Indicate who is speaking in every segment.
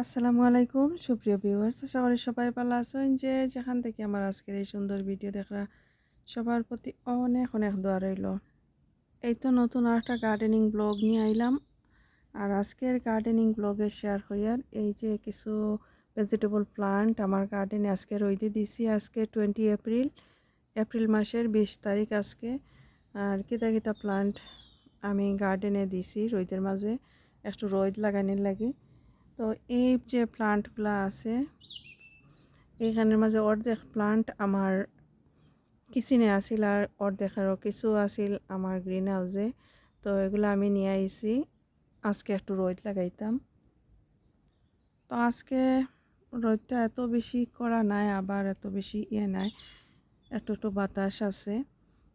Speaker 1: আসসালামু আলাইকুম। সুপ্রিয় ভিউয়ার্স করি সবাই ভালো আছেন যে যেখান থেকে আমার আজকের এই সুন্দর ভিডিও দেখা সবার প্রতি অনেক অনেক দোয়া রইল। এই তো নতুন একটা গার্ডেনিং ব্লগ নিয়ে আইলাম। আর আজকের গার্ডেনিং ব্লগে শেয়ার করিয়ার এই যে কিছু ভেজিটেবল প্লান্ট আমার গার্ডেনে আজকে রইতে দিছি আজকে টোয়েন্টি এপ্রিল এপ্রিল মাসের বিশ তারিখ আজকে। আর কিতা কিতা প্লান্ট আমি গার্ডেনে দিছি রোদের মাঝে, একটু রোদ লাগানোর লাগে। তো এই যে প্লান্টগুলো আছে, এখানের মাঝে অর্ধেক প্লান্ট আমার কিচেনে আছিল আর অর্ধেকেরও কিছু আছিল আমার গ্রিন হাউসে তো এগুলো আমি নিয়ে আইছি, আজকে একটু রোদ লাগাইতাম। তো আজকে রোদটা এত বেশি করা নাই, আবার এত বেশি ইয়ে নাই, একটু একটু বাতাস আছে।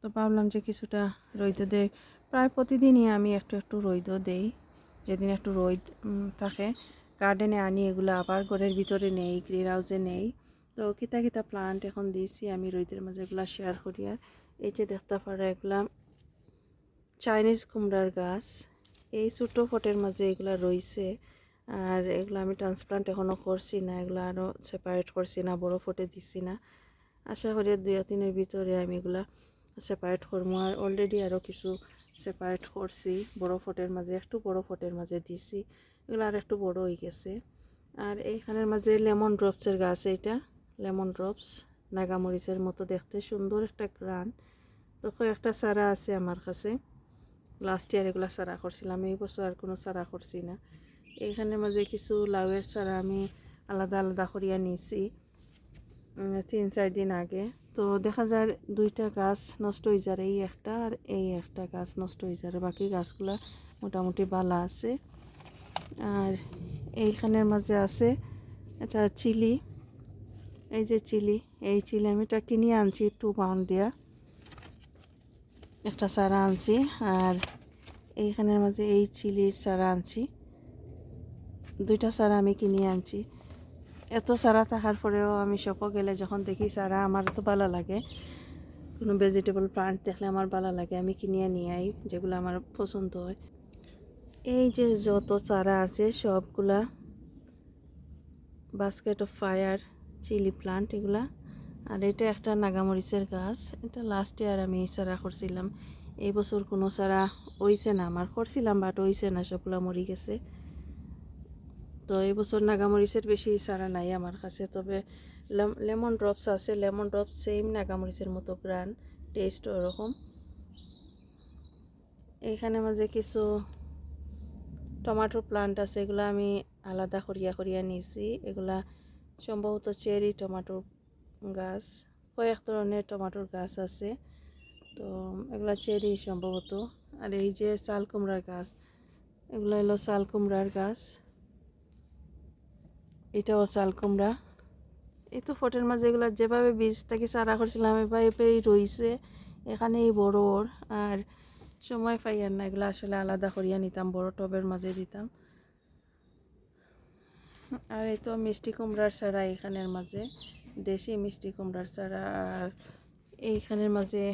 Speaker 1: তো ভাবলাম যে কিছুটা রোদে দেয় প্রায় প্রতিদিনই আমি একটু একটু রোদও দেই, যেদিন একটু রোদ থাকে। গার্ডেনে আনি, এগুলো আবার ঘরের ভিতরে নেই গ্রিন হাউসে নেই। তো কিতা কিতা প্লান্ট এখন দিয়েছি আমি রোদের মাঝে এগুলো শেয়ার করি। আর এই যে দেখতে পারা এগুলা চাইনিজ কুমড়ার গাছ, এই ছোটো ফটের মাঝে এগুলা রয়েছে আর এগুলো আমি ট্রান্সপ্লান্ট এখনও করছি না, এগুলো আরও সেপারেট করছি না, বড় ফটে দিছি না। আশা করি দুই তিনের ভিতরে আমি এগুলা সেপারেট করব। আর অলরেডি আরও কিছু সেপারেট করছি, বড় ফটের মাঝে, একটু বড় ফটের মাঝে দিছি। এগুলো আর একটু বড় হয়ে গেছে। আর এইখানের মাঝে লেমন ড্রপসের গাছ এইটা, লেমন ড্রপস, নাগামরিচের মতো দেখতে সুন্দর একটা গ্রান তো কয়েকটা চারা আছে আমার কাছে। লাস্ট ইয়ার এগুলো চারা করছিলাম, এই বছর আর কোনো চারা করছি না। এইখানে মাঝে কিছু লাউয়ের চারা আমি আলাদা আলাদা করিয়া নিয়েছি তিন চার দিন আগে। তো দেখা যায় দুইটা গাছ নষ্ট হয়ে যায় এই একটা আর এই একটা গাছ নষ্ট হয়ে যায় বাকি গাছগুলা মোটামুটি ভালো আছে। আর এইখানের মাঝে আছে এটা চিলি, এই যে চিলি, এই চিলি আমি এটা কিনে আনছি টু পাউন্ড দিয়া। একটা চারা আনছি আর এইখানের মাঝে এই চিলির চারা আনছি। দুইটা চারা আমি কিনে আনছি। এত চারা থাকার পরেও আমি শপও গেলে যখন দেখি চারা, আমার তো ভালো লাগে। কোনো ভেজিটেবল প্লান্ট দেখলে আমার ভালো লাগে, আমি কিনে নিয়ে আই, যেগুলো আমার পছন্দ হয়। এই যে যত চারা আছে, সবগুলা basket of fire chilli plant এগুলা। আর এটা একটা নাগামরিচের গাছ। এটা লাস্ট ইয়ার আমি চারা করছিলাম। এই বছর কোনো চারা হইছে না। আমার করছিলাম বাট হইছে না। সবগুলা মরি গেছে। তো এই বছর নাগামরিচের বেশি চারা নাই আমার কাছে। তবে লেমন ড্রপস আছে। লেমন ড্রপস সেম নাগামরিচের মতো গ্রান টেস্ট ওরকম। এখানে মাঝে কিছু টমাটো প্লান্ট আছে, এগুলো আমি আলাদা করিয়া করিয়া নিয়েছি এগুলা সম্ভবত চেরি টমাটো গাছ, কয়েক ধরনের টমাটোর গাছ আছে। তো এগুলা চেরি সম্ভবত। আর এই যে চাল কুমড়ার গাছ, এগুলো হলো চাল কুমড়ার গাছ। এটাও চাল কুমড়া। এই তো ফটের মাঝে এগুলো যেভাবে বীজ থেকে চারা করছিলাম এভাবেই রইছে। এখানেই বড় আর সময় পাই আর না, এগুলো আসলে আলাদা করিয়া নিতাম, বড় টবের মাঝে দিতাম। আর এই তো মিষ্টি কুমড়ার চারা এখানের মাঝে, দেশি মিষ্টি কুমড়ার চারা, আর এইখানের মাঝে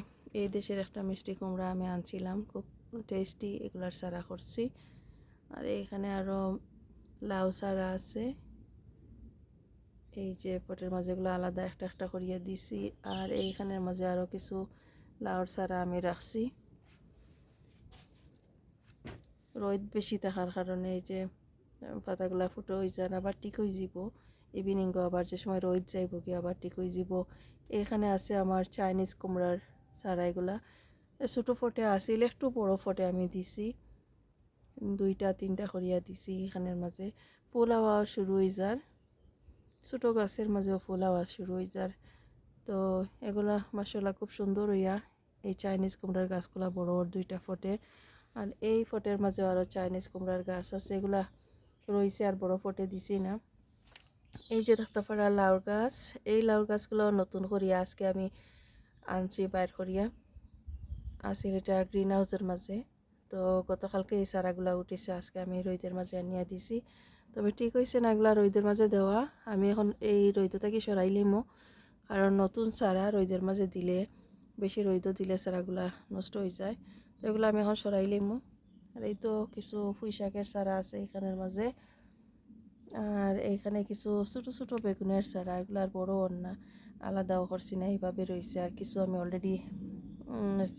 Speaker 1: এই দেশের একটা মিষ্টি কুমড়া আমি আনছিলাম, খুব টেস্টি এগুলার চারা করছি। আর এইখানে আরও লাউ চারা আছে। এই যে পটের মাঝেগুলো আলাদা একটা একটা করিয়া দিছি, আর এইখানের মাঝে আরও কিছু লাউর চারা আমি রাখছি। রোদ বেশি থাকার কারণে এই যে পাতাগুলা ফুটো হয়ে যায় আবার ঠিক হয়ে যাব ইভিনিং আবার যে সময় রোদ যাইব কি আবার ঠিক হয়ে যাব এখানে আছে আমার চাইনিজ কুমড়ার এ ছোটো ফটে আসিল একটু বড় ফটে আমি দিছি। দুইটা, তিনটা করিয়া দিছি এখানের মাঝে। ফুল হাওয়া শুরু হয়ে যার। ছোটো গাছের মাঝেও ফুল হাওয়া শুরু হয়ে যার। তো এগুলা মাসাল্লাহ খুব সুন্দর হইয়া এই চাইনিজ কুমড়ার গাছগুলা বড় দুইটা ফটে। আর এই ফটের মাঝে আরও চাইনিজ কুমড়ার গাছ আছে, এগুলা রয়েছে আর বড় ফটে দিছি না। এই যে দেখতে পারা লাউর গাছ, এই লাউর গাছগুলো নতুন করিয়া আজকে আমি আনছি বাইর করিয়া। আসিল এটা গ্রিন হাউসের মাঝে, তো গতকালকে এই চারাগুলা উঠেছে, আজকে আমি রোদের মাঝে আনিয়া দিছি। তবে ঠিক হয়েছে না এগুলা রোদের মাঝে দেওয়া, আমি এখন এই রোদটাকে সরাইলিমো কারণ নতুন চারা রোদের মাঝে দিলে, বেশি রোদ দিলে চারাগুলা নষ্ট হয়ে যায়। এগুলো আমি এখন সরাইলিমো আর এই তো কিছু পুঁই শাকের চারা আছে এখানের মাঝে। আর এইখানে কিছু ছোটো ছোটো বেগুনের চারা, এগুলো আর বড় না। আলাদাও করছি না, এইভাবে রয়েছে আর কিছু আমি অলরেডি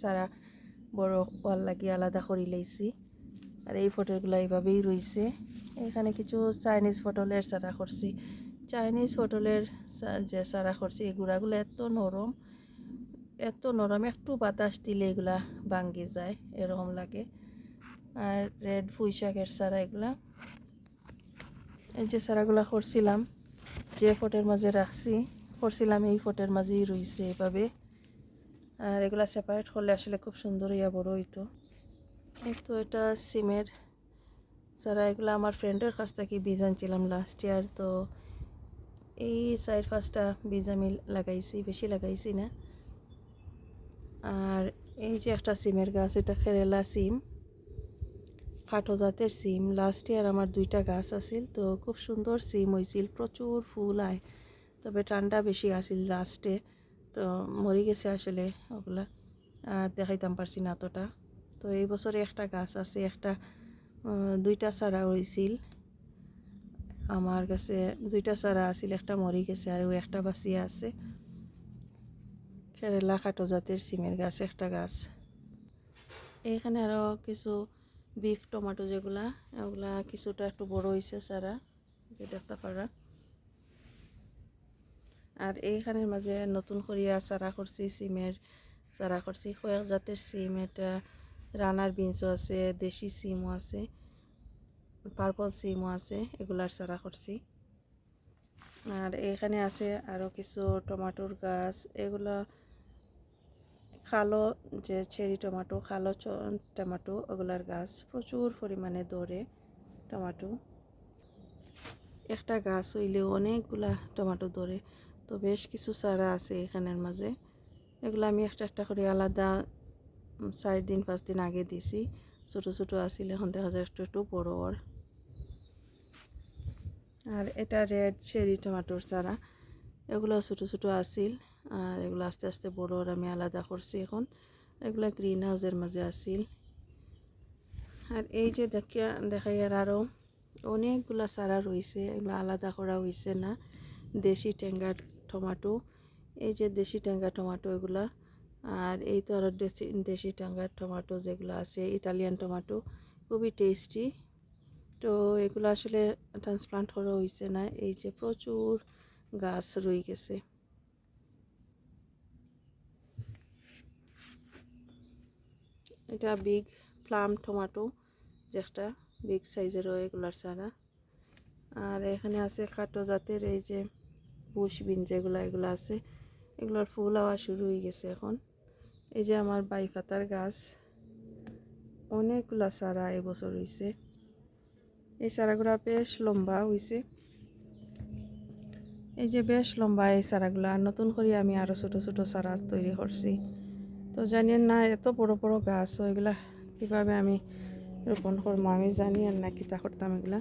Speaker 1: চারা বড় ওয়াল লাগিয়ে আলাদা করে লাইছি। আর এই ফটোগুলো এইভাবেই রয়েছে এখানে কিছু চাইনিজ পটলের চারা করছি। চাইনিজ পটলের যে চারা করছি, এই এত নরম। এত নরম, একটু বাতাস দিলে এগুলা ভাঙ্গি যায়, এরকম লাগে। আর রেড পুঁই শাকের চারা এগুলা। এই যে চারাগুলা করছিলাম, যে ফটের মাঝে রাখছি, করছিলাম এই ফটের মাঝেই রয়েছে এভাবে। আর এগুলা সেপারেট করলে আসলে খুব সুন্দর ইয়া বড় হইতো। এই তো এটা সিমের সারা এগুলো আমার ফ্রেন্ডের কাছ থেকে বীজ আনছিলাম লাস্ট ইয়ার তো এই চার পাঁচটা বীজ আমি লাগাইছি, বেশি লাগাইছি না। আর এই যে একটা সিমের গাছ, এটা কেরালা সিম খাটো জাতের সিম। লাস্ট ইয়ার আমার দুইটা গাছ আছিল, তো খুব সুন্দর সিম হয়েছিল প্রচুর ফুল আয়। তবে ঠান্ডা বেশি আছিল লাস্টে তো মরি গেছে আসলে ওগুলা, আর দেখাইতাম পারছি না অতটা তো এই বছরে একটা গাছ আছে, একটা দুইটা চারা হয়েছিল আমার কাছে দুইটা চারা আছিল, একটা মরি গেছে আর ওই একটা বাঁচিয়ে আছে। কেরালা খাটো জাতের সিমের গাছ, একটা গাছ। এইখানে আরও কিছু বিফ টমাটো যেগুলা, ওগুলা কিছুটা একটু বড় হয়েছে চারা, যে দেখতে পারা আর এইখানের মাঝে নতুন করিয়া চারা করছি, সিমের চারা করছি। কয়েক জাতের সিম, এটা রানার বিনসও আছে, দেশি সিমও আছে, পার্পল সিমও আছে, এগুলার চারা করছি। আর এখানে আছে আরও কিছু টমাটোর গাছ, এগুলো খালো যে চেরি টমাটো খালো টমাটো ওগুলার গাছ প্রচুর পরিমাণে ধরে টমাটো একটা গাছ হইলে অনেকগুলা টমাটো ধরে, তো বেশ কিছু চারা আছে এখানের মাঝে। এগুলো আমি একটা একটা করে আলাদা চার দিন, পাঁচ দিন আগে দিছি। ছোটো ছোটো আসিল এখন দেখা যায় একটু একটু বড় ওর। আর এটা রেড চেরি টমাটোর চারা। এগুলো ছোটো ছোটো আসিল আর এগুলো আস্তে আস্তে বড় ওর আমি আলাদা করছি এখন। এগুলো গ্রিন হাউসের মাঝে আসিল আর এই যে দেখিয়া দেখাই আর আরও অনেকগুলা চারা রয়েছে, এগুলো আলাদা করা হয়েছে না। দেশি টেঙ্গার টমাটো, এই যে দেশি টেঙ্গা টমাটো এগুলা, আর এই তো আরও দেশি দেশি টেঙ্গার টমাটো যেগুলো আছে, ইতালিয়ান টমাটো, খুবই টেস্টি তো এগুলো আসলে ট্রান্সপ্লান্ট করা হয়েছে না, এই যে প্রচুর গাছ রয়ে গেছে। এটা বিগ প্লাম টমাটো যেটা বিগ সাইজেরও এগুলার চারা আর এখানে আছে কাটো জাতের এই যে বুশ বিন যেগুলো, এগুলো আছে। এগুলোর ফুল হওয়া শুরু হয়ে গেছে এখন। এই যে আমার বাই বাইফাতার গাছ, অনেকগুলা চারা এবছর হয়েছে এই চারাগুলা বেশ লম্বা হয়েছে এই যে বেশ লম্বা এই চারাগুলা, নতুন করে আমি আরও ছোটো ছোটো চারা তৈরি করছি। তো জানি না, এত বড় বড় গাছ ও এগুলা কীভাবে আমি রোপণ করব? আমি জানি আর না, কিতা করতাম এগুলা।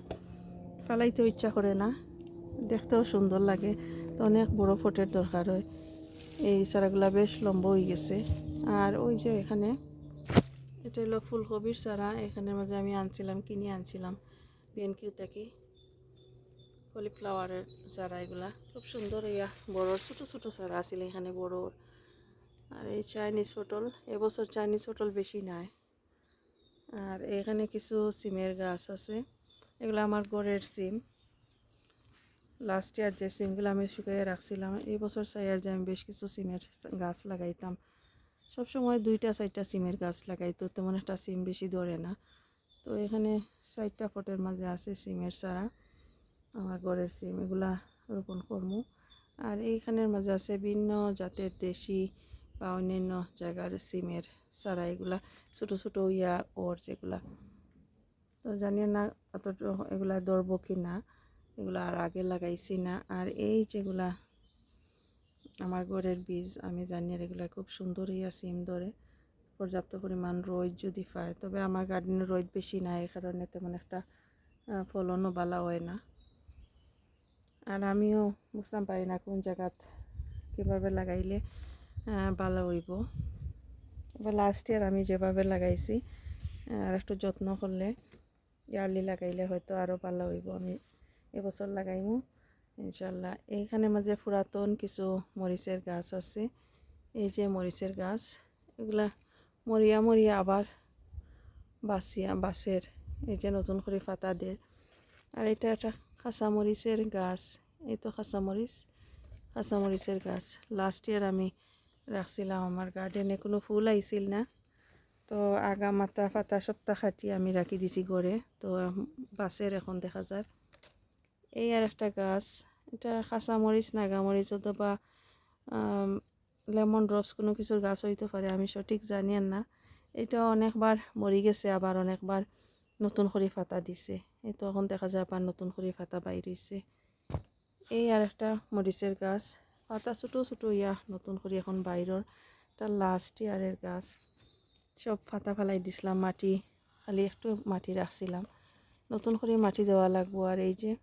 Speaker 1: ফেলাইতেও ইচ্ছা করে না, দেখতেও সুন্দর লাগে। তো অনেক বড় ফোটের দরকার হয়। এই চারাগুলা বেশ লম্বা হয়ে গেছে। আর ওই যে এখানে, এটা হলো ফুলকপির চারা। এখানের মাঝে আমি আনছিলাম, কিনে আনছিলাম। বিএনকিউ থেকে। কলিফ্লাওয়ারের চারা এগুলা। খুব সুন্দর ইয়া, বড়, ছোটো ছোটো চারা আছিল এখানে, বড়। আর এই চাইনিজ পটল এবছর চাইনিজ পটল বেশি নাই। আর এখানে কিছু সিমের গাছ আছে, এগুলো আমার গড়ের সিম। লাস্ট ইয়ার যে সিমগুলো আমি শুকিয়ে রাখছিলাম, এই বছর চাই আর যে আমি বেশ কিছু সিমের গাছ লাগাইতাম। সব সময় দুইটা চারটা সিমের গাছ লাগাইতো তেমন একটা সিম বেশি ধরে না। তো এখানে চারটা ফটের মাঝে আছে সিমের চারা, আমার ঘরের সিম, এগুলা রোপণ করব আর এইখানের মাঝে আছে ভিন্ন জাতের দেশি বা অন্যান্য জায়গার সিমের চারা এগুলা ছোটো ছোটো ইয়া ওর যেগুলা। তো জানি না অত এগুলা ধরবো কি না এগুলো আর আগে লাগাইছি না। আর এই যেগুলা আমার ঘরের বীজ, আমি জানি আর এগুলা খুব সুন্দর ইয়া সিম ধরে, পর্যাপ্ত পরিমাণ রোদ যদি পায়। তবে আমার গার্ডেনে রোদ বেশি নাই এই কারণে তেমন একটা ফলনও ভালো হয় না। আর আমিও বুঝতাম পারি না কোন জায়গাত কীভাবে লাগাইলে ভালো হইব। এবার লাস্ট ইয়ার আমি যেভাবে লাগাইছি আর একটু যত্ন করলে ইয়ারলি লাগাইলে হয়তো আরও ভালো হইব। আমি এবছর লাগাইমু ইনশাল্লাহ এইখানে মাঝে পুরাতন কিছু মরিচের গাছ আছে। এই যে মরিচের গাছ, এগুলা মরিয়া মরিয়া আবার বাসিয়া বাসের এই যে নতুন করে পাতা দিয়ে। আর এটা একটা কাঁচামরিচের গাছ। এই তো কাঁচামরিচ কাঁচামরিচের গাছ। লাস্ট ইয়ার আমি রাখছিলাম আমার গার্ডেনে কোনো ফুল আইছিল না। তো আগা মাথা পাতা সপ্তাহ খাটি আমি রাখি দিছি গড়ে। তো বাসের এখন দেখা যায় এই আর একটা গাছ। এটা কাঁচামরিচ নাগামরিচ অথবা লেমন ড্রপস কোনো কিছুর গাছ হইতে পারে আমি সঠিক জানি না এটা অনেকবার মরি গেছে আবার অনেকবার নতুন করে ফাতা দিছে। এই তো এখন দেখা যায় আবার নতুন করে ফাতা বাইর হইছে এই আর একটা মরিচের গাছ। পাতা ছোটো ছোটো, ইয়া, নতুন করে এখন বাইরের। এটা লাস্ট ইয়ারের গাছ। সব ফাতা ফেলাই দিছিলাম, মাটি, খালি একটু মাটি রাখছিলাম। নতুন করে মাটি দেওয়া লাগবো। আর এই যে,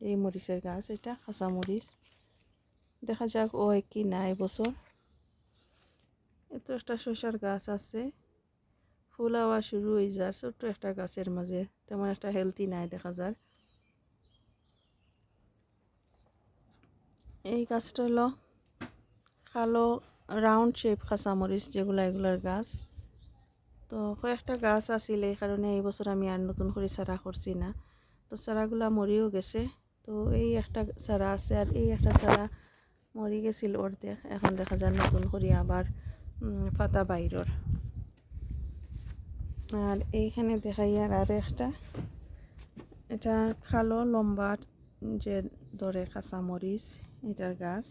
Speaker 1: এই মরিচের গাছ, এটা কাঁচা মরিচ। দেখা যাক ও কি নাই বছর। এত একটা শসার গাছ আছে। ফুল হওয়া শুরু হয়ে যার ছোট্ট একটা গাছের মাঝে। তেমন একটা হেলদি নাই দেখা যার। এই গাছটা হলো কালো রাউন্ড শেপ কাঁচামরিচ, যেগুলো এগুলার গাছ। তো কয়েকটা গাছ আছিল এই কারণে এই বছর আমি আর নতুন করে চারা করছি না। তো চারাগুলা মরিও গেছে। তো এই একটা চারা আছে আর এই একটা চারা মরি গেছিল অর্ধেক। এখন দেখা যায় নতুন করে আবার পাতা বাইরর। আর এইখানে দেখাই আর আর একটা। এটা খালো লম্বা যে ধরে কাঁচামরিচ। এটার গাছ।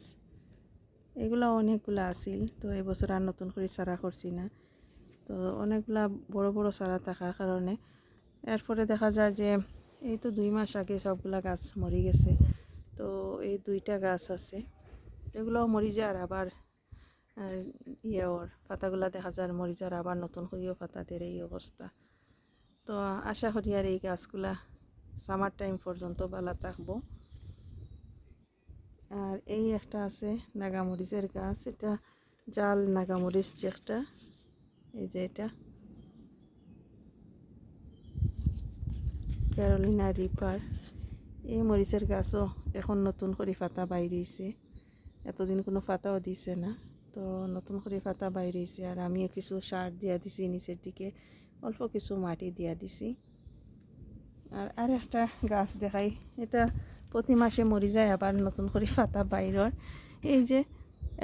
Speaker 1: এগুলো অনেকগুলা আছিল, তো এবছর আর নতুন করে চারা করছি না। তো অনেকগুলা বড় বড় চারা থাকার কারণে। এরপরে দেখা যায় যে এই তো দুই মাস আগে সবগুলা গাছ মরি গেছে, তো এই দুইটা গাছ আছে। এগুলো মরি যায় আর আবার ইয়ে ওর পাতাগুলা দেখা যায় মরি যায় আর আবার নতুন করেও পাতা দের এই অবস্থা। তো আশা করি আর এই গাছগুলা সামার টাইম পর্যন্ত ভালো থাকব। আর এই একটা আছে নাগামরিচের গাছ, এটা জাল নাগামরিচ যে একটা, এই যে এটা। Carolina reaper. এই মরিচের গাছও এখন নতুন করে পাতা বাইরেছে। এতদিন কোনো পাতাও দিছে না, তো নতুন করে পাতা বাইরেছে। আর আমিও কিছু সার দিয়া দিছি নিচের দিকে, অল্প কিছু মাটি দিয়া দিছি। আর আর একটা গাছ দেখাই, এটা প্রতি মাসে মরি যায়, আবার নতুন করে পাতা বাইরের। এই যে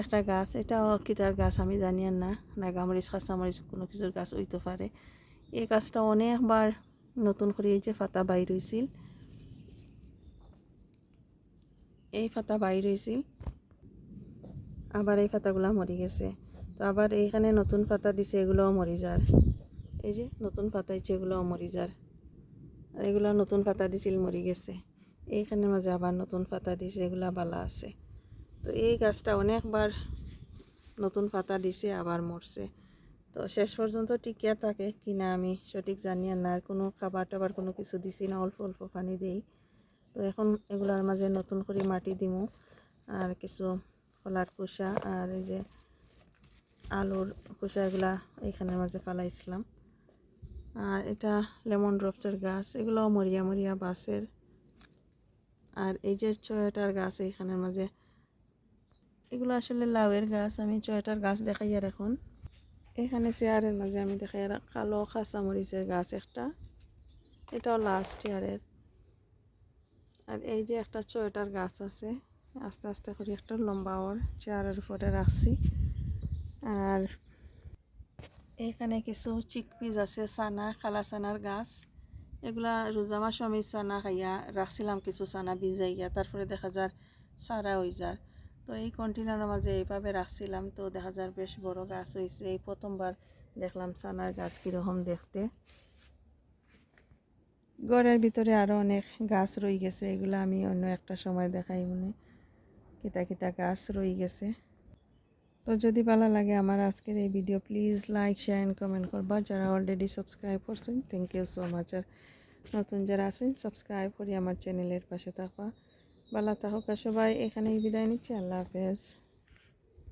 Speaker 1: একটা গাছ, এটাও কিতার গাছ আমি জানি না। নাগামরিচ কাঁচামরিচ কোনো কিছুর গাছ হইতে পারে। এই গাছটা অনেকবার নতুন করে এই যে পাতা বাইর হয়েছিল এই পাতা বাইর হয়েছিল আবার এই পাতাগুলো মরি গেছে। তো আবার এইখানে নতুন পাতা দিছে, এগুলোও মরি যার। এই যে নতুন পাতা হচ্ছে এগুলোও মরি যার। আর এগুলো নতুন পাতা দিছিল, মরি গেছে। এইখানের মাঝে আবার নতুন পাতা দিছে, এগুলা বালা আছে। তো এই গাছটা অনেকবার নতুন পাতা দিছে, আবার মরছে। তো শেষ পর্যন্ত টিকিয়া থাকে কিনা আমি সঠিক জানি না, আর কোনো খাবার টাবার কোনো কিছু দিছি না, অল্প অল্প পানি দিই। তো এখন এগুলার মাঝে নতুন করে মাটি দিমু, আর কিছু কলার কুসা আর এই যে আলুর কুসা এগুলা এইখানের মাঝে ফালাইছিলাম। আর এটা লেমন ড্রপসের গাছ, এগুলোও মরিয়া মরিয়া বাসের আর এই যে ছয়টার গাছ এইখানের মাঝে, এগুলো আসলে লাউয়ের গাছ, আমি ছয়টার গাছ দেখাই আর এখন। এখানে চেয়ারের মাঝে আমি দেখাই আর কালো খাসা মরিচের গাছ একটা, এটাও লাস্ট ইয়ারের আর এই যে একটা ছয়টার গাছ আছে, আস্তে আস্তে করে একটা লম্বা ওর চেয়ারের উপরে রাখছি। আর এখানে কিছু চিকপিস আছে সানা খালা সানার গাছ। এগুলা রোজা মাস আমি চানা খাইয়া রাখছিলাম কিছু চানা ভিজাইয়া, তারপরে দেখা যার সারা হয়ে যার। তো এই কন্টেনারের মাঝে এইভাবে রাখছিলাম, তো দেখা যার বেশ বড় গাছ হয়েছে এই প্রথমবার দেখলাম চানার গাছ কীরকম দেখতে। ঘরের ভিতরে আরও অনেক গাছ রয়ে গেছে, এগুলো আমি অন্য একটা সময় দেখাই মনে। কিতা কিতা গাছ রয়ে গেছে। তো যদি ভালো লাগে আমার আজকের এই video please like share and comment করবা। যারা অলরেডি সাবস্ক্রাইব করছেন থ্যাংক ইউ সো মাচ আর নতুন যারা আছেন সাবস্ক্রাইব করি আমার চ্যানেলের পাশে থাকা ভালো থাকুক সবাই, এখানেই বিদায় নিচ্ছি। আল্লাহ হাফেজ।